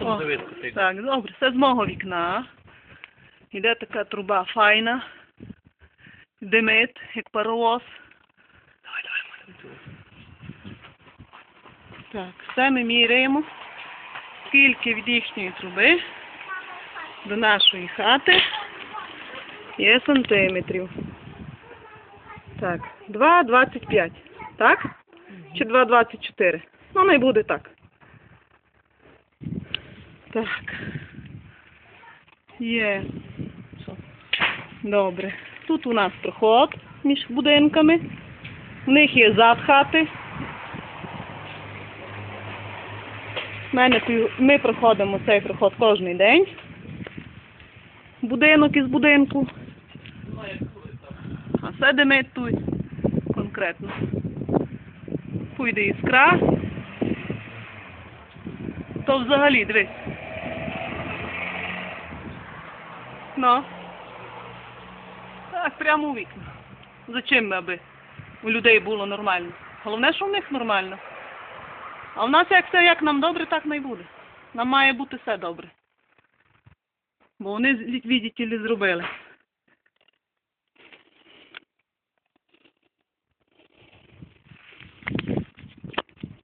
О? Так, добре, це з мого вікна. Іде така труба файна. Димить, як паровоз. Давай, давай. Так, все ми міряємо. Скільки від їхньої труби до нашої хати є сантиметрів. Так, 2,25. Так? Чи 2,24? Ну, не буде так. Так. Є. Добре. Тут у нас проход між будинками. У них є зад хати. Ми проходимо цей проход кожен день. Будинок із будинку. А все димить тут конкретно. Пойде іскра. То взагалі, дивись. Ну. Так, прямо у вікна. Зачем ми, аби у людей було нормально? Головне, що в них нормально. А в нас як все, як нам добре, так не буде. Нам має бути все добре. Бо вони, ли, зробили.